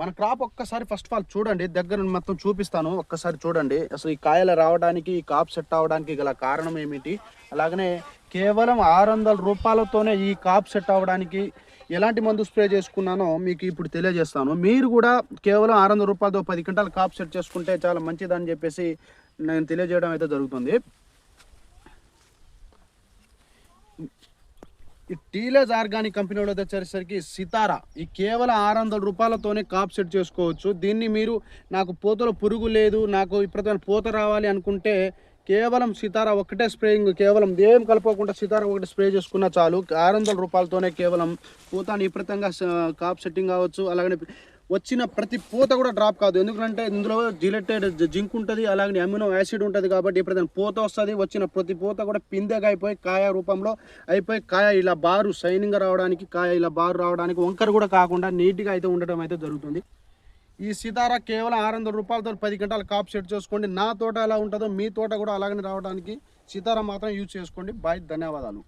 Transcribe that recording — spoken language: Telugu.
మన క్రాప్ ఒక్కసారి ఫస్ట్ ఆఫ్ ఆల్ చూడండి దగ్గర నుండి మొత్తం చూపిస్తాను. ఒక్కసారి చూడండి. అసలు ఈ కాయలు రావడానికి ఈ కాప్ సెట్ అవడానికి గల కారణం ఏమిటి? అలాగనే కేవలం ఆరు వందల రూపాయలతోనే ఈ కాప్ సెట్ అవ్వడానికి ఎలాంటి మందు స్ప్రే చేసుకున్నానో మీకు ఇప్పుడు తెలియజేస్తాను. మీరు కూడా కేవలం ఆరు వందల రూపాయలతో పది క్వింటాలు కాప్ సెట్ చేసుకుంటే చాలా మంచిదని చెప్పేసి నేను తెలియజేయడం అయితే జరుగుతుంది. ఈ టీలేజ్ ఆర్గానిక్ కంపెనీ వాళ్ళు వచ్చేసరికి సితారా. ఈ కేవలం ఆరు వందల రూపాయలతోనే కాప్ సెట్ చేసుకోవచ్చు. దీన్ని మీరు నాకు పూతలో పురుగు లేదు నాకు ఇప్పటికైనా పూత రావాలి అనుకుంటే కేవలం సితారా ఒకటే స్ప్రేయింగ్ కేవలం ఏం కలపకుండా సితారా ఒకటి స్ప్రే చేసుకున్నా చాలు. ఆరు వందల రూపాయలతోనే కేవలం పూతాన్ని విపరీతంగా కాప్ సెట్టింగ్ కావచ్చు. అలాగనే వచ్చిన ప్రతి పూత కూడా డ్రాప్ కాదు. ఎందుకంటే ఇందులో జిలెటెడ్ జింక్ ఉంటుంది అలాగే అమినో యాసిడ్ ఉంటుంది కాబట్టి ఎప్పుడైనా పూత వస్తుంది వచ్చిన ప్రతి పూత కూడా పిందెగా అయిపోయి కాయ రూపంలో అయిపోయి కాయ ఇలా బారు షైనింగ్ రావడానికి కాయ ఇలా బారు రావడానికి వంకర కూడా కాకుండా నీట్గా అయితే ఉండడం అయితే జరుగుతుంది. ఈ సితారా కేవలం ఆరు వందల రూపాయలతో పది గంటలు కాప్ సెట్ చేసుకోండి. నా తోట ఎలా ఉంటుందో మీ తోట కూడా అలాగనే రావడానికి సితారా మాత్రం యూజ్ చేసుకోండి. బాయ్ ధన్యవాదాలు.